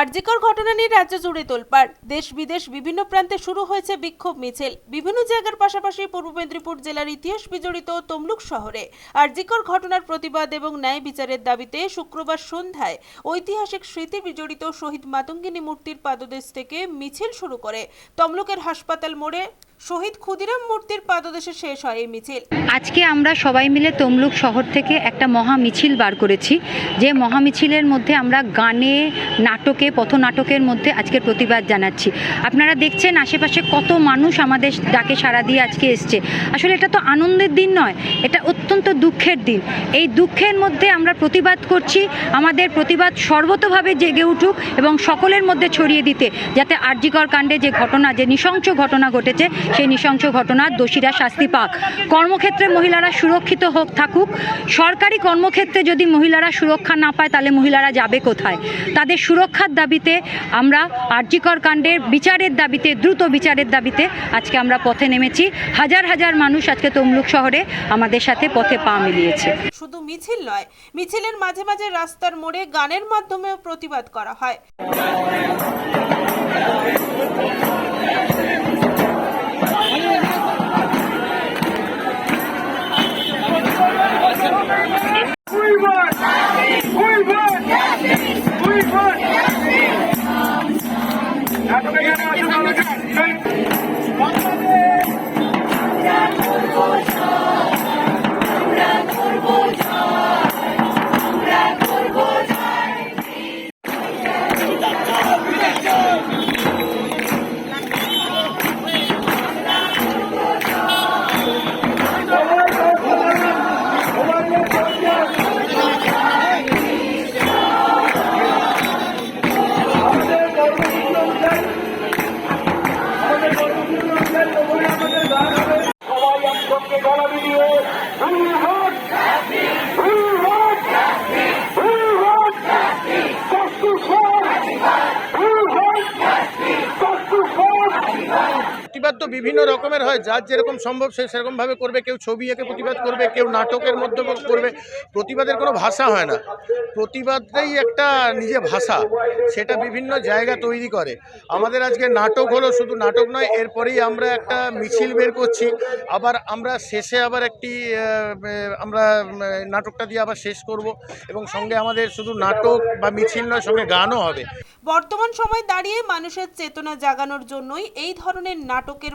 আরজিকর ঘটনা নিয়ে রাজ্য জুড়ে তোলপাড়। দেশ বিদেশ বিভিন্ন প্রান্তে শুরু হয়েছে বিক্ষোভ মিছিল। বিভিন্ন জায়গার পাশাপাশি পূর্ব মেদিনীপুর জেলার ইতিহাস বিজড়িত তমলুক শহরে আরজিকর ঘটনার প্রতিবাদ এবং ন্যায় বিচারের দাবিতে শুক্রবার সন্ধ্যায় ঐতিহাসিক স্মৃতি বিজড়িত শহীদ মাতঙ্গিনী মূর্তির পাদদেশ থেকে মিছিল শুরু করে তমলুকের হাসপাতাল মোড়ে শহীদ ক্ষুদিরাম মূর্তির পাদদেশে শেষ হয় এই মিছিল। আজকে আমরা সবাই মিলে তমলুক শহর থেকে একটা মহা মিছিল বার করেছি। যে মহা মিছিলের মধ্যে আমরা গানে, নাটকে, পথনাটকের মধ্যে আজকের প্রতিবাদ জানাচ্ছি। আপনারা দেখছেন আশেপাশে কত মানুষ আমাদের ডাকে সাড়া দিয়ে আজকে এসছে। আসলে এটা তো আনন্দের দিন নয়, এটা অত্যন্ত দুঃখের দিন। এই দুঃখের মধ্যে আমরা প্রতিবাদ করছি, আমাদের প্রতিবাদ সর্বতভাবে জেগে উঠুক এবং সকলের মধ্যে ছড়িয়ে দিতে, যাতে আর্যিকর কাণ্ডে যে ঘটনা, যে নৃশংস ঘটনা ঘটেছে সেই নৃশংস ঘটনার দোষীরা শাস্তি পাক। কর্মক্ষেত্রে মহিলারা সুরক্ষিত হোক থাকুক। সরকারি কর্মক্ষেত্রে যদি মহিলারা সুরক্ষা না পায়, তাহলে মহিলারা যাবে কোথায়? তাদের সুরক্ষার দাবিতে আমরা আর্যিকর কাণ্ডের বিচারের দাবিতে, দ্রুত বিচারের দাবিতে আজকে আমরা পথে নেমেছি। হাজার হাজার মানুষ আজকে তমলুক শহরে আমাদের সাথে পথে পা মিলিয়েছে। শুধু মিছিল নয়, মিছিলের মাঝে মাঝে রাস্তার মোড়ে গানের মাধ্যমেও প্রতিবাদ করা হয়। বিভিন্ন রকমের হয়, যার যেরকম সম্ভব সে সেরকমভাবে করবে, কেউ ছবি এঁকে প্রতিবাদ করবে, কেউ নাটকের মধ্যে করবে। প্রতিবাদের কোনো ভাষা হয় না। প্রতিবাদটাই একটা নিজে ভাষা, সেটা বিভিন্ন জায়গা তৈরি করে। আমাদের আজকে নাটক হলো শুধু নাটক নয়, এরপরেই আমরা একটা মিছিল বের করছি। আবার আমরা শেষে আবার একটি আমরা নাটকটা দিয়ে আবার শেষ করব এবং সঙ্গে আমাদের শুধু নাটক বা মিছিল নয়, সঙ্গে গানও হবে। বর্তমান সময় দাঁড়িয়ে মানুষের চেতনা জাগানোর জন্যই এই ধরনের নাটকের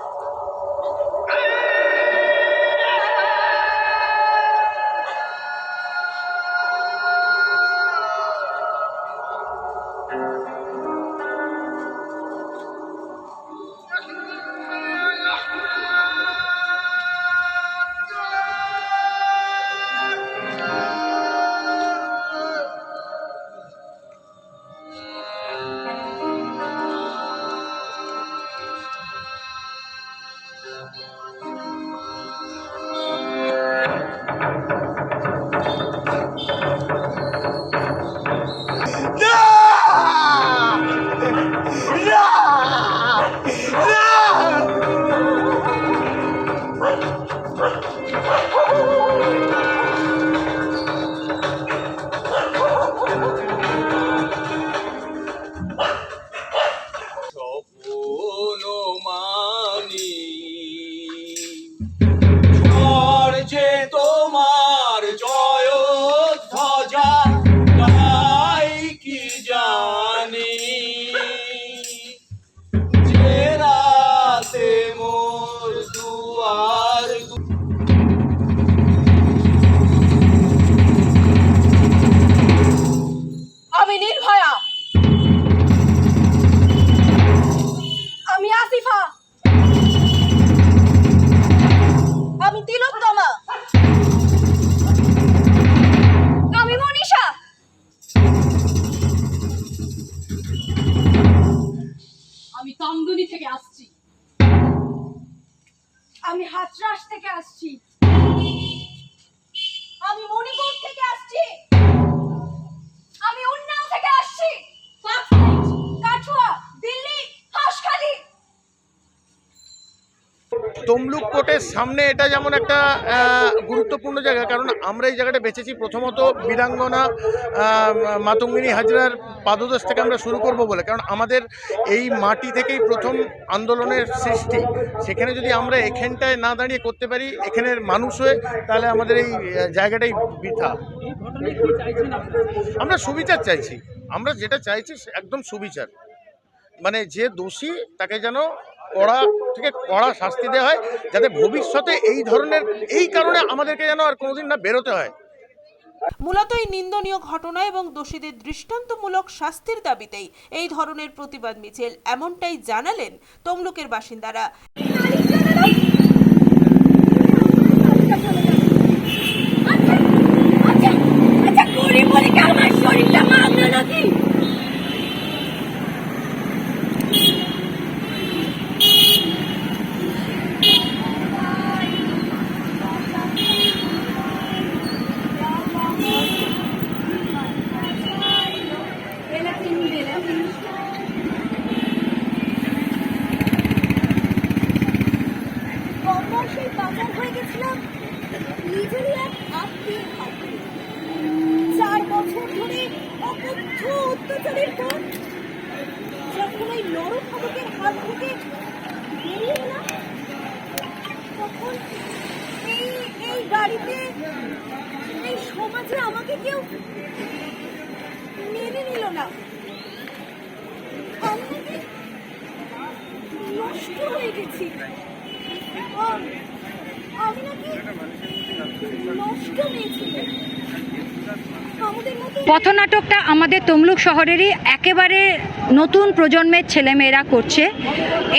আসছি। আমি মণিপুর থেকে আসছি। আমি উন্নাও থেকে আসছি। তমলুক কোর্টের সামনে এটা যেমন একটা গুরুত্বপূর্ণ জায়গা, কারণ আমরা এই জায়গাটা বেঁচেছি প্রথমত বীরাঙ্গনা মাতঙ্গিনী হাজরার পাদদেশ থেকে আমরা শুরু করব বলে। কারণ আমাদের এই মাটি থেকেই প্রথম আন্দোলনের সৃষ্টি। সেখানে যদি আমরা এখানটায় না দাঁড়িয়ে করতে পারি, এখানের মানুষ হয়ে, তাহলে আমাদের এই জায়গাটাই বৃথা। আমরা সুবিচার চাইছি। আমরা যেটা চাইছি একদম সুবিচার। মানে যে দোষী, তাকে যেন কড়া থেকে কড়া শাস্তি দেওয়া হয় যাতে ভবিষ্যতে এই ধরনের, এই কারণে আমাদেরকে যেন আর কোনোদিন না বেরোতে হয়। মূলত এই নিন্দনীয় ঘটনা এবং দোষীদের দৃষ্টান্তমূলক শাস্তির দাবিতেই এই ধরনের প্রতিবাদ মিছিল এমনটাই জানালেন তমলুকের বাসিন্দারা আচ্ছা গরিব বলে কি আমার শরীরটা মাংলো নাকি সেই বাজার হয়ে গেছিলাম নিজেরই এক আত্মীয় হাতে চার বছর ধরে অকথ্য অত্যাচারের পর যখন ওই নরখাদকের হাত থেকে বেরিয়ে এলাম তখন এই এই গাড়িতে এই সমাজে আমাকে কেউ মেনে নিল না। আমি নষ্ট হয়ে গেছি। আম, নাকি নষ্ট হয়েছি। আমাদের মতো পথনাটকটা আমাদের তমলুক শহরেরই একেবারে নতুন প্রজন্মের ছেলেমেয়েরা করছে।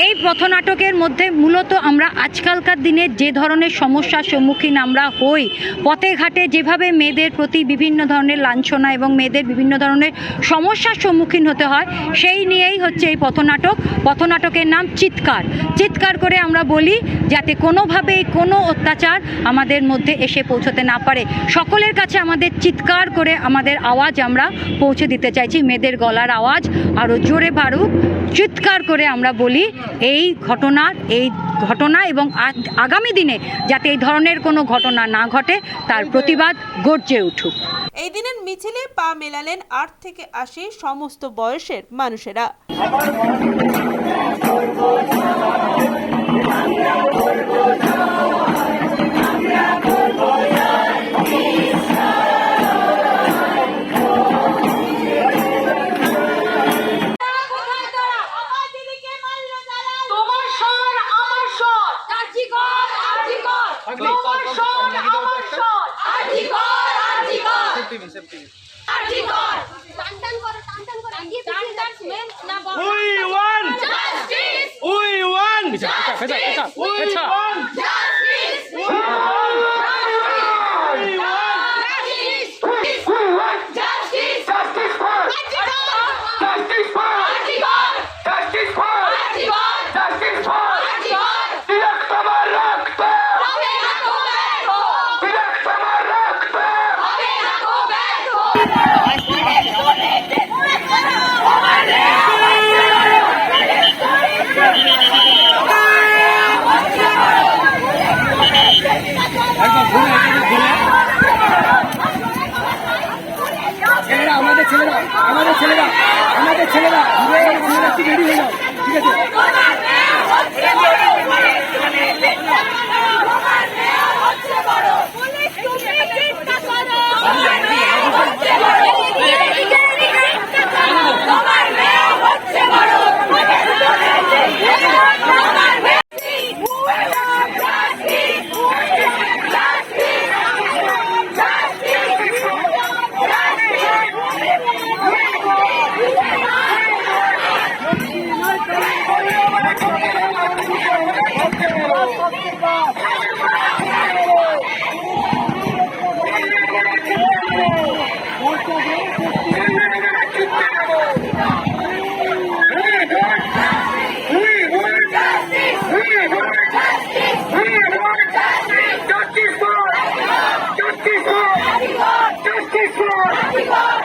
এই পথনাটকের মধ্যে মূলত আমরা আজকালকার দিনে যে ধরনের সমস্যার সম্মুখীন আমরা হই, পথে ঘাটে যেভাবে মেয়েদের প্রতি বিভিন্ন ধরনের লাঞ্ছনা এবং মেয়েদের বিভিন্ন ধরনের সমস্যার সম্মুখীন হতে হয়, সেই নিয়েই হচ্ছে এই পথনাটক পথনাটকের নাম চিৎকার। চিৎকার করে আমরা বলি যাতে কোনোভাবেই কোনো অত্যাচার আমাদের মধ্যে এসে পৌঁছতে না পারে। সকলের কাছে আমাদের চিৎকার করে আমাদের আওয়াজ আমরা পৌঁছে দিতে চাইছি। মেয়েদের গলার আওয়াজ আরও জোরে বাড়ুক, চিৎকার করে আমরা বলি এই ঘটনার এই ঘটনা এবং আগামী দিনে যাতে এই ধরনের কোনো ঘটনা না ঘটে, তার প্রতিবাদ গর্জে উঠুক। এই দিনের মিছিলে পা মেলালেন আট থেকে আশি সমস্ত বয়সের মানুষেরা। We won! Justice! We won! Justice! We want!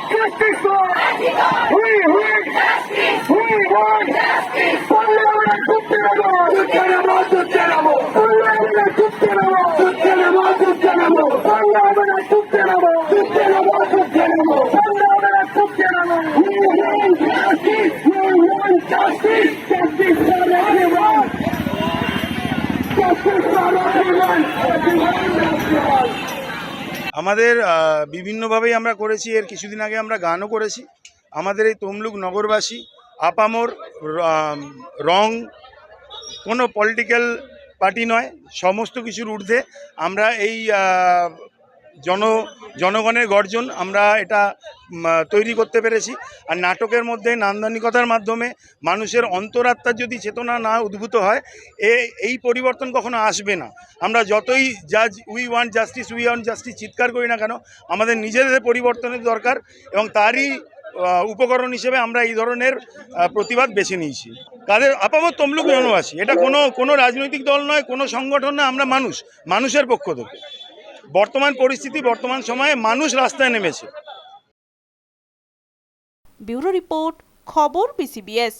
Justice for! We want! We want! আমাদের বিভিন্নভাবেই আমরা করেছি। এর কিছুদিন আগে আমরা গানও করেছি। আমাদের এই তমলুক নগরবাসী আপামর র- কোনো পলিটিক্যাল পার্টি নয়, সমস্ত কিছুর ঊর্ধ্বে আমরা এই জন, জনগণের গর্জন আমরা এটা তৈরি করতে পেরেছি। আর নাটকের মধ্যে নান্দনিকতার মাধ্যমে মানুষের অন্তরাত্মার যদি চেতনা না উদ্ভূত হয়, এ, এই পরিবর্তন কখনো আসবে না। আমরা যতই জাজ we want justice we want justice চিৎকার করি না কেন, আমাদের নিজেদের পরিবর্তনের দরকার এবং তারই উপকরণ হিসেবে আমরা এই ধরনের প্রতিবাদ বেছে নিয়েছি। কাদের আপামর তমলুক জনবাসী, এটা কোনো কোনো রাজনৈতিক দল নয়, কোনো সংগঠন না আমরা মানুষ, মানুষের পক্ষ থেকে। বর্তমান পরিস্থিতি বর্তমান সময়ে মানুষ রাস্তায় নেমেছে। ব্যুরো রিপোর্ট খবর বিসিবিএস।